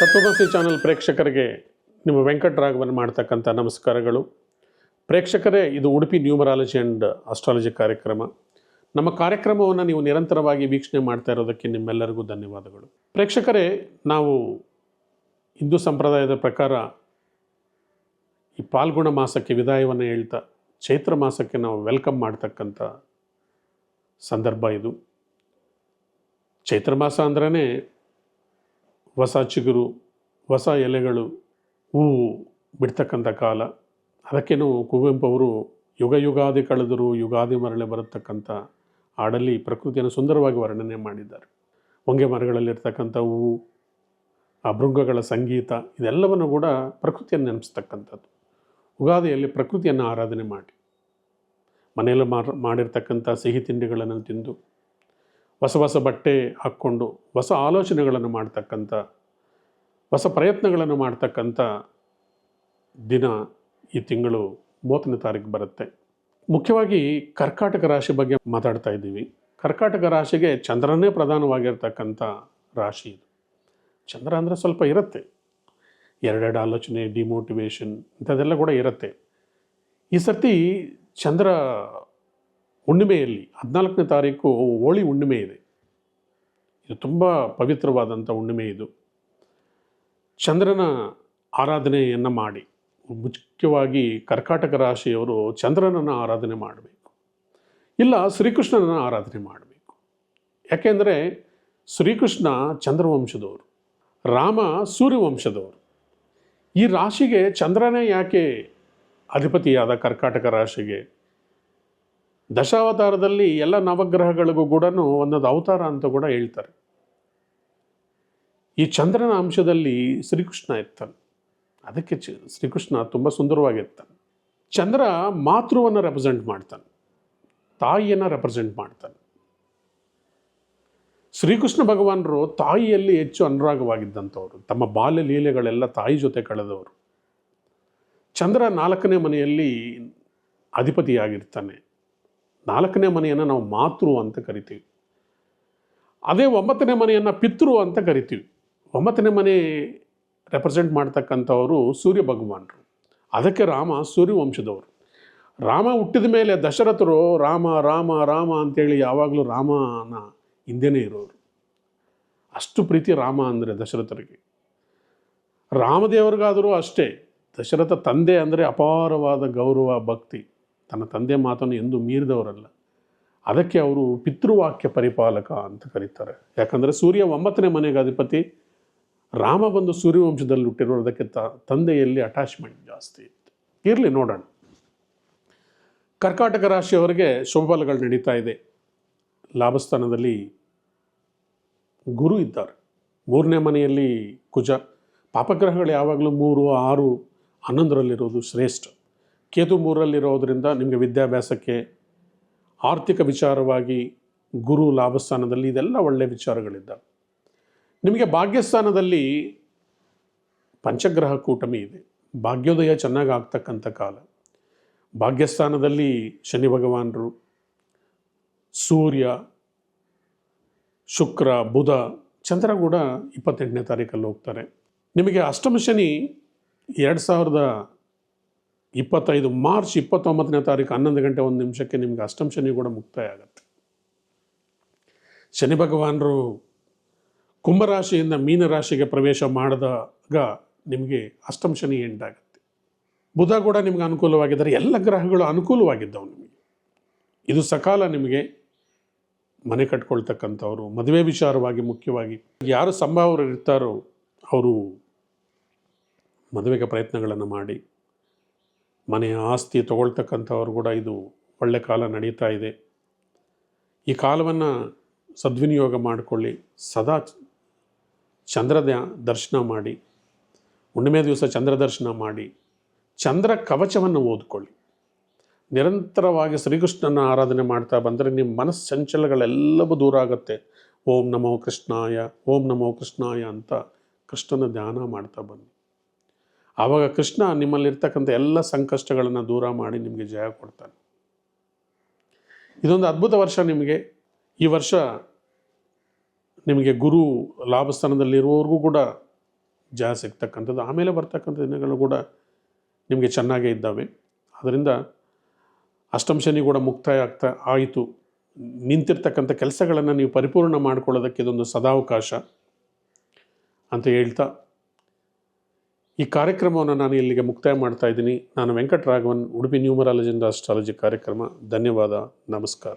ತತ್ವಮಸಿ ಚಾನಲ್ ಪ್ರೇಕ್ಷಕರಿಗೆ ನಿಮ್ಮ ವೆಂಕಟರಾಘವನ್ ಮಾಡ್ತಕ್ಕಂಥ ನಮಸ್ಕಾರಗಳು. ಪ್ರೇಕ್ಷಕರೇ, ಇದು ಉಡುಪಿ ನ್ಯೂಮರಾಲಜಿ ಆ್ಯಂಡ್ ಅಸ್ಟ್ರಾಲಜಿ ಕಾರ್ಯಕ್ರಮ. ನಮ್ಮ ಕಾರ್ಯಕ್ರಮವನ್ನು ನೀವು ನಿರಂತರವಾಗಿ ವೀಕ್ಷಣೆ ಮಾಡ್ತಾ ಇರೋದಕ್ಕೆ ನಿಮ್ಮೆಲ್ಲರಿಗೂ ಧನ್ಯವಾದಗಳು. ಪ್ರೇಕ್ಷಕರೇ, ನಾವು ಹಿಂದೂ ಸಂಪ್ರದಾಯದ ಪ್ರಕಾರ ಈ ಪಾಲ್ಗುಣ ಮಾಸಕ್ಕೆ ವಿದಾಯವನ್ನು ಹೇಳ್ತಾ, ಚೈತ್ರ ಮಾಸಕ್ಕೆ ನಾವು ವೆಲ್ಕಮ್ ಮಾಡ್ತಕ್ಕಂಥ ಸಂದರ್ಭ ಇದು. ಚೈತ್ರ ಮಾಸ ಅಂದ್ರೇ ಹೊಸ ಚಿಗುರು, ಹೊಸ ಎಲೆಗಳು, ಹೂವು ಬಿಡ್ತಕ್ಕಂಥ ಕಾಲ. ಅದಕ್ಕೇನು ಕುವೆಂಪು ಅವರು ಯುಗ ಯುಗಾದಿ ಕಳೆದರು ಯುಗಾದಿ ಮರಳೆ ಬರತಕ್ಕಂಥ ಹಾಡಲ್ಲಿ ಪ್ರಕೃತಿಯನ್ನು ಸುಂದರವಾಗಿ ವರ್ಣನೆ ಮಾಡಿದ್ದಾರೆ. ಹೊಂಗೆ ಮರಗಳಲ್ಲಿರ್ತಕ್ಕಂಥ ಹೂವು, ಆ ಭೃಂಗಗಳ ಸಂಗೀತ, ಇದೆಲ್ಲವನ್ನು ಕೂಡ ಪ್ರಕೃತಿಯನ್ನು ನೆನಪಿಸ್ತಕ್ಕಂಥದ್ದು. ಯುಗಾದಿಯಲ್ಲಿ ಪ್ರಕೃತಿಯನ್ನು ಆರಾಧನೆ ಮಾಡಿ. ಮನೆಯಲ್ಲಿ ಮಾಡಿರ್ತಕ್ಕಂಥ ಸಿಹಿ ತಿಂಡಿಗಳನ್ನು ತಿಂದು ಹೊಸ ಹೊಸ ಬಟ್ಟೆ ಹಾಕ್ಕೊಂಡು ಹೊಸ ಆಲೋಚನೆಗಳನ್ನು ಮಾಡ್ತಕ್ಕಂಥ, ಹೊಸ ಪ್ರಯತ್ನಗಳನ್ನು ಮಾಡ್ತಕ್ಕಂಥ ದಿನ ಈ ತಿಂಗಳು ಮೂವತ್ತನೇ ತಾರೀಕು ಬರುತ್ತೆ. ಮುಖ್ಯವಾಗಿ ಕರ್ಕಾಟಕ ರಾಶಿ ಬಗ್ಗೆ ಮಾತಾಡ್ತಾ ಇದ್ದೀವಿ. ಕರ್ಕಾಟಕ ರಾಶಿಗೆ ಚಂದ್ರನೇ ಪ್ರಧಾನವಾಗಿರ್ತಕ್ಕಂಥ ರಾಶಿ ಇದು. ಚಂದ್ರ ಅಂದರೆ ಸ್ವಲ್ಪ ಇರುತ್ತೆ. ಎರಡೆರಡು ಆಲೋಚನೆ ಡಿಮೋಟಿವೇಶನ್ ಇಂಥದ್ದೆಲ್ಲ ಕೂಡ ಇರುತ್ತೆ. ಈ ಸರ್ತಿ ಚಂದ್ರ ಹುಣ್ಣಿಮೆಯಲ್ಲಿ, ಹದಿನಾಲ್ಕನೇ ತಾರೀಕು ಹೋಳಿ ಹುಣ್ಣಿಮೆ ಇದೆ. ಇದು ತುಂಬ ಪವಿತ್ರವಾದಂಥ ಹುಣ್ಣಿಮೆ ಇದು. ಚಂದ್ರನ ಆರಾಧನೆಯನ್ನು ಮಾಡಿ, ಮುಖ್ಯವಾಗಿ ಕರ್ಕಾಟಕ ರಾಶಿಯವರು ಚಂದ್ರನನ್ನು ಆರಾಧನೆ ಮಾಡಬೇಕು. ಇಲ್ಲ, ಶ್ರೀಕೃಷ್ಣನನ್ನು ಆರಾಧನೆ ಮಾಡಬೇಕು. ಯಾಕೆಂದರೆ ಶ್ರೀಕೃಷ್ಣ ಚಂದ್ರವಂಶದವರು, ರಾಮ ಸೂರ್ಯವಂಶದವರು. ಈ ರಾಶಿಗೆ ಚಂದ್ರನೇ ಯಾಕೆ ಅಧಿಪತಿಯಾದ ಕರ್ಕಾಟಕ ರಾಶಿಗೆ? ದಶಾವತಾರದಲ್ಲಿ ಎಲ್ಲ ನವಗ್ರಹಗಳಿಗೂ ಕೂಡ ಒಂದೊಂದು ಅವತಾರ ಅಂತ ಕೂಡ ಹೇಳ್ತಾರೆ. ಈ ಚಂದ್ರನ ಅಂಶದಲ್ಲಿ ಶ್ರೀಕೃಷ್ಣ ಇರ್ತಾನೆ. ಅದಕ್ಕೆ ಶ್ರೀಕೃಷ್ಣ ತುಂಬ ಸುಂದರವಾಗಿರ್ತಾನೆ. ಚಂದ್ರ ಮಾತೃವನ್ನು ರೆಪ್ರೆಸೆಂಟ್ ಮಾಡ್ತಾನೆ. ತಾಯಿಯನ್ನು ರೆಪ್ರೆಸೆಂಟ್ ಮಾಡ್ತಾನೆ. ಶ್ರೀಕೃಷ್ಣ ಭಗವಾನರು ತಾಯಿಯಲ್ಲಿ ಹೆಚ್ಚು ಅನುರಾಗವಾಗಿದ್ದಂಥವರು. ತಮ್ಮ ಬಾಲ್ಯ ಲೀಲೆಗಳೆಲ್ಲ ತಾಯಿ ಜೊತೆ ಕಳೆದವರು. ಚಂದ್ರ ನಾಲ್ಕನೇ ಮನೆಯಲ್ಲಿ ಅಧಿಪತಿಯಾಗಿರ್ತಾನೆ. ನಾಲ್ಕನೇ ಮನೆಯನ್ನು ನಾವು ಮಾತೃ ಅಂತ ಕರಿತೀವಿ. ಅದೇ ಒಂಬತ್ತನೇ ಮನೆಯನ್ನು ಪಿತೃ ಅಂತ ಕರಿತೀವಿ. ಒಂಬತ್ತನೇ ಮನೆ ರೆಪ್ರೆಸೆಂಟ್ ಮಾಡ್ತಕ್ಕಂಥವರು ಸೂರ್ಯ ಭಗವಾನರು. ಅದಕ್ಕೆ ರಾಮ ಸೂರ್ಯವಂಶದವರು. ರಾಮ ಹುಟ್ಟಿದ ಮೇಲೆ ದಶರಥರು ರಾಮ ರಾಮ ರಾಮ ಅಂತೇಳಿ ಯಾವಾಗಲೂ ರಾಮನ ಹಿಂದೆನೇ ಇರೋರು. ಅಷ್ಟು ಪ್ರೀತಿ ರಾಮ ಅಂದರೆ ದಶರಥರಿಗೆ. ರಾಮದೇವರಿಗಾದರೂ ಅಷ್ಟೇ. ದಶರಥ ತಂದೆ ಅಂದರೆ ಅಪಾರವಾದ ಗೌರವ, ಭಕ್ತಿ. ತನ್ನ ತಂದೆ ಮಾತನ್ನು ಎಂದೂ ಮೀರಿದವರಲ್ಲ. ಅದಕ್ಕೆ ಅವರು ಪಿತೃವಾಕ್ಯ ಪರಿಪಾಲಕ ಅಂತ ಕರೀತಾರೆ. ಯಾಕಂದರೆ ಸೂರ್ಯ ಒಂಬತ್ತನೇ ಮನೆಗೆ ಅಧಿಪತಿ ರಾಮ ಬಂದು ಸೂರ್ಯವಂಶದಲ್ಲಿ ಹುಟ್ಟಿರೋದಕ್ಕೆ ತ, ತಂದೆಯಲ್ಲಿ ಅಟ್ಯಾಚ್ಮೆಂಟ್ ಜಾಸ್ತಿ ಇತ್ತು. ಇರಲಿ, ನೋಡೋಣ. ಕರ್ಕಾಟಕ ರಾಶಿಯವರಿಗೆ ಶುಭ ಫಲಗಳು ನಡೀತಾ ಇದೆ. ಲಾಭಸ್ಥಾನದಲ್ಲಿ ಗುರು ಇದ್ದಾರೆ. ಮೂರನೇ ಮನೆಯಲ್ಲಿ ಕುಜ. ಪಾಪಗ್ರಹಗಳು ಯಾವಾಗಲೂ ಮೂರು, ಆರು, ಹನ್ನೊಂದರಲ್ಲಿರೋದು ಶ್ರೇಷ್ಠ. ಕೇತು ಮೂರಲ್ಲಿರೋದ್ರಿಂದ ನಿಮಗೆ ವಿದ್ಯಾಭ್ಯಾಸಕ್ಕೆ ಆರ್ಥಿಕ ವಿಚಾರವಾಗಿ ಗುರು ಲಾಭಸ್ಥಾನದಲ್ಲಿ ಇದೆಲ್ಲ ಒಳ್ಳೆಯ ವಿಚಾರಗಳಿದ್ದಾವೆ. ನಿಮಗೆ ಭಾಗ್ಯಸ್ಥಾನದಲ್ಲಿ ಪಂಚಗ್ರಹ ಕೂಟಮಿ ಇದೆ. ಭಾಗ್ಯೋದಯ ಚೆನ್ನಾಗಿ ಆಗ್ತಕ್ಕಂಥ ಕಾಲ. ಭಾಗ್ಯಸ್ಥಾನದಲ್ಲಿ ಶನಿ ಭಗವಾನರು, ಸೂರ್ಯ, ಶುಕ್ರ, ಬುಧ, ಚಂದ್ರ ಕೂಡ ಇಪ್ಪತ್ತೆಂಟನೇ ತಾರೀಕಲ್ಲಿ ಹೋಗ್ತಾರೆ. ನಿಮಗೆ ಅಷ್ಟಮ ಶನಿ ಎರಡು ಸಾವಿರದ ಇಪ್ಪತ್ತೈದು ಮಾರ್ಚ್ ಇಪ್ಪತ್ತೊಂಬತ್ತನೇ ತಾರೀಕು ಹನ್ನೊಂದು ಗಂಟೆ ಒಂದು ನಿಮಿಷಕ್ಕೆ ನಿಮಗೆ ಅಷ್ಟಮ ಶನಿ ಕೂಡ ಮುಕ್ತಾಯ ಆಗುತ್ತೆ ಶನಿ ಭಗವಾನರು ಕುಂಭರಾಶಿಯಿಂದ ಮೀನರಾಶಿಗೆ ಪ್ರವೇಶ ಮಾಡಿದಾಗ ನಿಮಗೆ ಅಷ್ಟಮ ಶನಿ ಎಂಟಾಗುತ್ತೆ. ಬುಧ ಕೂಡ ನಿಮಗೆ ಅನುಕೂಲವಾಗಿದ್ದರೆ ಎಲ್ಲ ಗ್ರಹಗಳು ಅನುಕೂಲವಾಗಿದ್ದವು ನಿಮಗೆ. ಇದು ಸಕಾಲ ನಿಮಗೆ ಮನೆ ಕಟ್ಕೊಳ್ತಕ್ಕಂಥವ್ರು, ಮದುವೆ ವಿಚಾರವಾಗಿ ಮುಖ್ಯವಾಗಿ ಯಾರು ಸಂಭಾವರು ಇರ್ತಾರೋ ಅವರು ಮದುವೆಗೆ ಪ್ರಯತ್ನಗಳನ್ನು ಮಾಡಿ ಮನೆಯ ಆಸ್ತಿ ತಗೊಳ್ತಕ್ಕಂಥವ್ರು ಕೂಡ ಇದು ಒಳ್ಳೆ ಕಾಲ ನಡೀತಾ ಇದೆ. ಈ ಕಾಲವನ್ನು ಸದ್ವಿನಿಯೋಗ ಮಾಡಿಕೊಳ್ಳಿ. ಸದಾ ಚಂದ್ರ ದರ್ಶನ ಮಾಡಿ. ಹುಣ್ಣಿಮೆ ದಿವಸ ಚಂದ್ರ ದರ್ಶನ ಮಾಡಿ. ಚಂದ್ರ ಕವಚವನ್ನು ಓದ್ಕೊಳ್ಳಿ. ನಿರಂತರವಾಗಿ ಶ್ರೀಕೃಷ್ಣನ ಆರಾಧನೆ ಮಾಡ್ತಾ ಬಂದರೆ ನಿಮ್ಮ ಮನಸ್ಸು ಚಂಚಲಗಳೆಲ್ಲವೂ ದೂರ ಆಗುತ್ತೆ. ಓಂ ನಮೋ ಕೃಷ್ಣಾಯ, ಓಂ ನಮೋ ಕೃಷ್ಣಾಯ ಅಂತ ಕೃಷ್ಣನ ಧ್ಯಾನ ಮಾಡ್ತಾ ಬನ್ನಿ. ಆವಾಗ ಕೃಷ್ಣ ನಿಮ್ಮಲ್ಲಿರ್ತಕ್ಕಂಥ ಎಲ್ಲ ಸಂಕಷ್ಟಗಳನ್ನು ದೂರ ಮಾಡಿ ನಿಮಗೆ ಜಯ ಕೊಡ್ತಾನೆ. ಇದೊಂದು ಅದ್ಭುತ ವರ್ಷ ನಿಮಗೆ. ಈ ವರ್ಷ ನಿಮಗೆ ಗುರು ಲಾಭಸ್ಥಾನದಲ್ಲಿರುವವರೆಗೂ ಕೂಡ ಜಯ ಸಿಗ್ತಕ್ಕಂಥದ್ದು. ಆಮೇಲೆ ಬರ್ತಕ್ಕಂಥ ದಿನಗಳು ಕೂಡ ನಿಮಗೆ ಚೆನ್ನಾಗೇ ಇದ್ದಾವೆ. ಅದರಿಂದ ಅಷ್ಟಮ ಶನಿ ಕೂಡ ಮುಕ್ತಾಯ ಆಗ್ತಾ ಆಯಿತು. ನಿಂತಿರ್ತಕ್ಕಂಥ ಕೆಲಸಗಳನ್ನು ನೀವು ಪರಿಪೂರ್ಣ ಮಾಡಿಕೊಳ್ಳೋದಕ್ಕೆ ಇದೊಂದು ಸದಾವಕಾಶ ಅಂತ ಹೇಳ್ತಾ ಈ ಕಾರ್ಯಕ್ರಮವನ್ನು ನಾನು ಇಲ್ಲಿಗೆ ಮುಕ್ತಾಯ ಮಾಡ್ತಾ ಇದ್ದೀನಿ. ನಾನು Venkataraghavan, Udupi numerology and astrology ಕಾರ್ಯಕ್ರಮ. ಧನ್ಯವಾದ. ನಮಸ್ಕಾರ.